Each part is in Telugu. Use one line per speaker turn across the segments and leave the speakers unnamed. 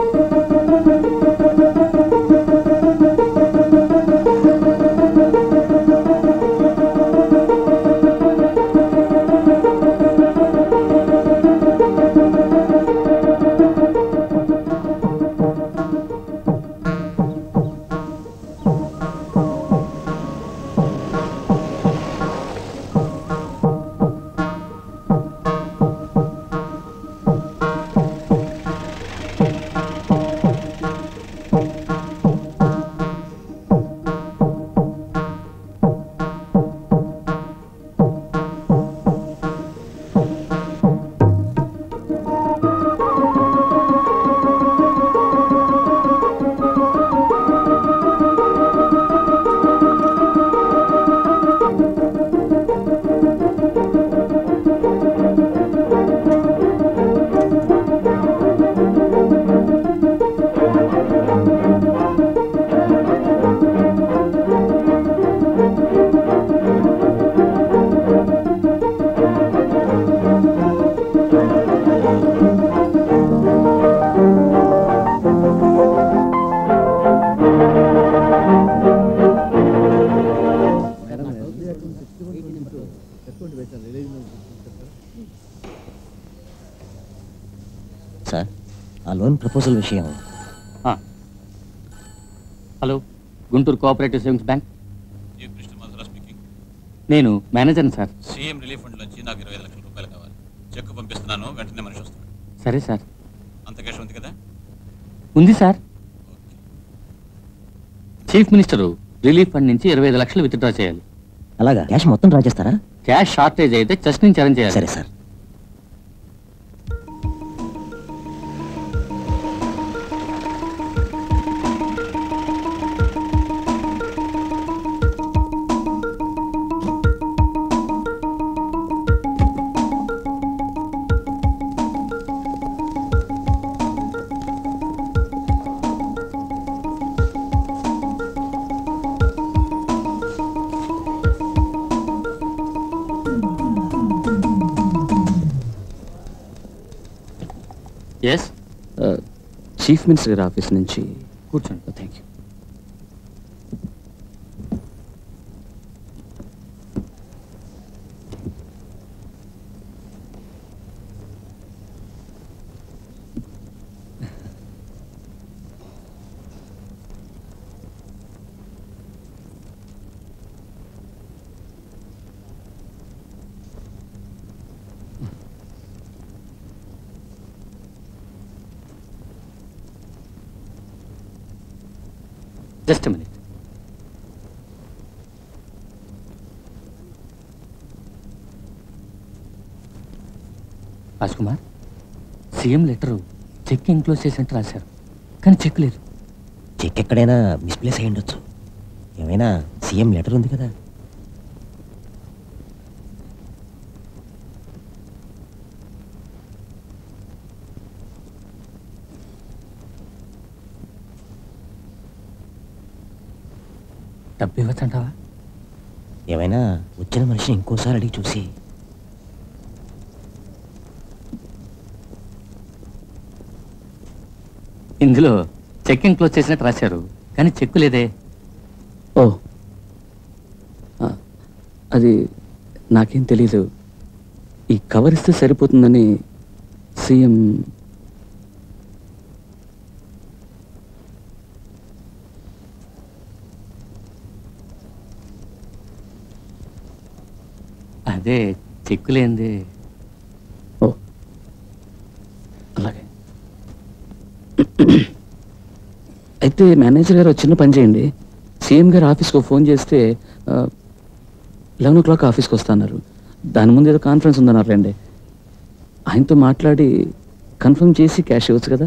Thank you. ప్రపోజల్ విషయం.
Hello Guntur cooperative savings bank. నేను మేనేజర్ని సార్.
సీఎం రిలీఫ్ ఫండ్ నుంచి నాకు ఇరవై ఐదు లక్షల రూపాయలు కావాలి. చెక్ పంపిస్తున్నాను వెంటనే మనిషి వస్తాడు.
సరే సార్.
అంత క్యాష్ ఉంది కదా?
ఉంది sir. Chief minister relief fund నుంచి ఇరవై ఐదు లక్షలు విత్డ్రా చేయాలి.
అలాగా? క్యాష్ మొత్తం డ్రా చేస్తారా?
క్యాష్ షార్టేజ్ అయితే చెస్ట్ నుంచి అరేంజ్ చేయాలి.
సరే సార్.
ఎస్
చీఫ్ మినిస్టర్ గారి ఆఫీస్ నుంచి
కూర్చోండి.
Thank you
just minute. Raj Kumar CM letter cheque enclose చేసినట్టు రాశారు కానీ చెక్ లేదు.
చెక్ ఎక్కడైనా మిస్ప్లేస్ అయ్యి ఉండొచ్చు ఏమైనా సీఎం లెటర్ ఉంది కదా?
డబ్బు ఇవ్వచ్చంటావా
ఏమైనా వచ్చిన మనిషిని ఇంకోసారి అడిగి చూసి.
ఇందులో చెక్ ఎన్క్లోజ్ చేసినట్టు రాశారు కానీ చెక్కు లేదే.
ఓ. ఆ, అది నాకేం తెలీదు. ఈ కవర్ ఇస్తే సరిపోతుందని సీఎం
అదే చెక్కు లేనిది
ఓ. అలాగే. అయితే మేనేజర్ గారు చిన్న పని చేయండి. సీఎం గారు ఆఫీస్కి ఫోన్ చేస్తే లెవెన్ ఓ క్లాక్ ఆఫీస్కి వస్తున్నారు దాని ముందు ఏదో కాన్ఫరెన్స్ ఉందన్నారులేండి ఆయనతో మాట్లాడి కన్ఫర్మ్ చేసి క్యాష్ ఇవ్వచ్చు కదా?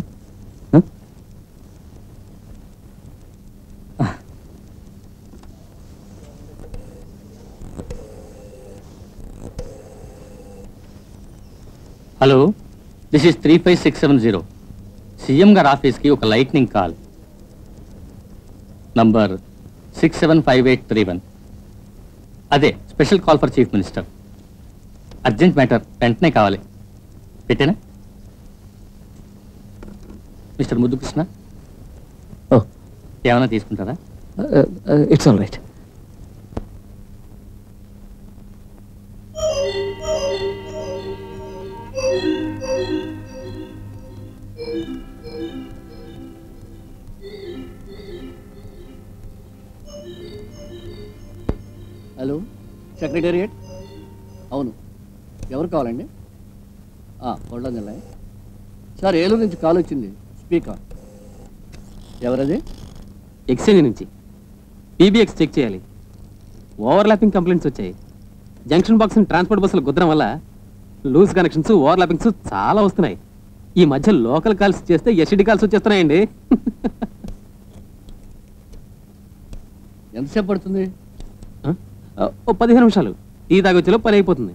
Hello this is three five six seven zero CM గారి ఆఫీస్కి ఒక lightning call number six seven five eight three one అదే special call for chief minister urgent matter వెంటనే కావాలి. పెట్టేనా? మిస్టర్ ముద్దుకృష్ణ?
ఓ.
ఏమైనా తీసుకుంటారా?
It's all right
hello secretariat? అవును. ఎవరు కావాలండి? కొల్లా నెల సార్ ఏలూరు నుంచి కాల్ వచ్చింది. స్పీకర్. ఎవరది?
ఎక్స్చేంజ్ నుంచి. పీబీఎక్స్ చెక్ చేయాలి. ఓవర్లాపింగ్ కంప్లైంట్స్ వచ్చాయి. జంక్షన్ బాక్స్ ట్రాన్స్పోర్ట్ బస్సులు కుదరం వల్ల లూజ్ కనెక్షన్స్ ఓవర్లాపింగ్స్ చాలా వస్తున్నాయి. ఈ మధ్య లోకల్ కాల్స్ చేస్తే ఎస్డి కాల్స్ వచ్చేస్తున్నాయండి.
ఎంతసేపు పడుతుంది?
ఓ పదిహేను నిమిషాలు. ఈ తాగొచ్చేలో పని అయిపోతుంది.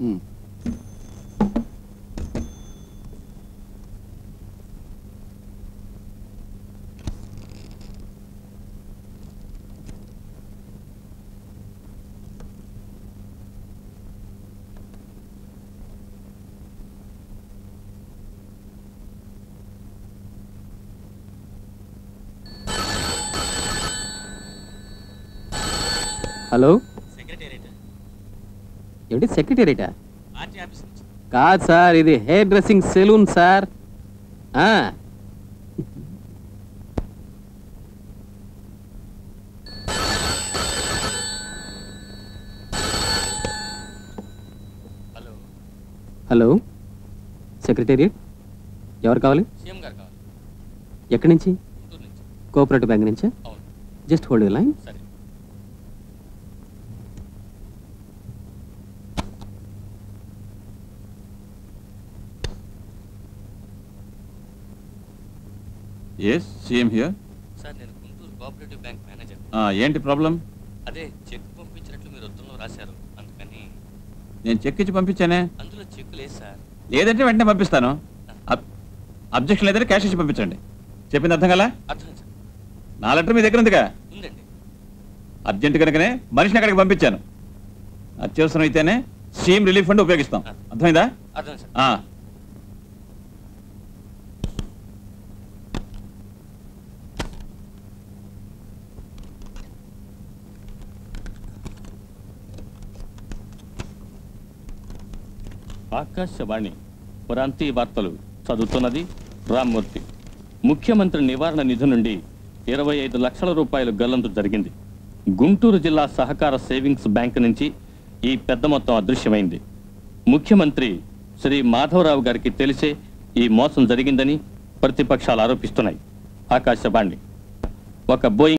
హలో? ఏమిటి? సెక్రటేరియటా? కాదు సార్ ఇది hair dressing saloon sir.
Hello.
Hello. Secretariat ఎవరు కావాలి? ఎక్కడి నుంచి? కోఆపరేటివ్ బ్యాంక్ నుంచా? జస్ట్ హోల్డ్ లైన్
సరే
ఎస్ సీఎం హియర్
సార్ నేను గుంటూరు కోఆపరేటివ్ బ్యాంక్ మేనేజర్
ఏంటి ప్రాబ్లం
అదే చెక్ పంపించినట్లు మీరు ఉత్తరంలో రాశారు. అందుకని.
నేను చెక్ ఇచ్చి పంపించానే?
అందులో చెక్ లేదు సార్
లేదంటే వెంటనే పంపిస్తాను. అబ్జెక్షన్ లేదంటే క్యాష్ ఇచ్చి పంపించండి. చెప్పింది అర్థం కదా
అర్థం సార్
నా లెటర్ మీ దగ్గర ఉందిగా?
ఉందండి.
అర్జెంట్ కనుకనే మనిషిని అక్కడికి పంపించాను. అత్యవసరం అయితేనే సీఎం రిలీఫ్ ఫండ్ ఉపయోగిస్తాం. అర్థమైందా?
అర్థం సార్ ఆకాశవాణి ప్రాంతీయ వార్తలు చదువుతున్నది రామ్మూర్తి. ముఖ్యమంత్రి నివారణ నిధి నుండి ఇరవై ఐదు లక్షల రూపాయలు గల్లంతు జరిగింది. గుంటూరు జిల్లా సహకార సేవింగ్స్ బ్యాంక్ నుంచి ఈ పెద్ద మొత్తం అదృశ్యమైంది. ముఖ్యమంత్రి శ్రీ మాధవరావు గారికి తెలిసే ఈ మోసం జరిగిందని ప్రతిపక్షాలు ఆరోపిస్తున్నాయి. ఆకాశవాణి. ఒక బోయింగ్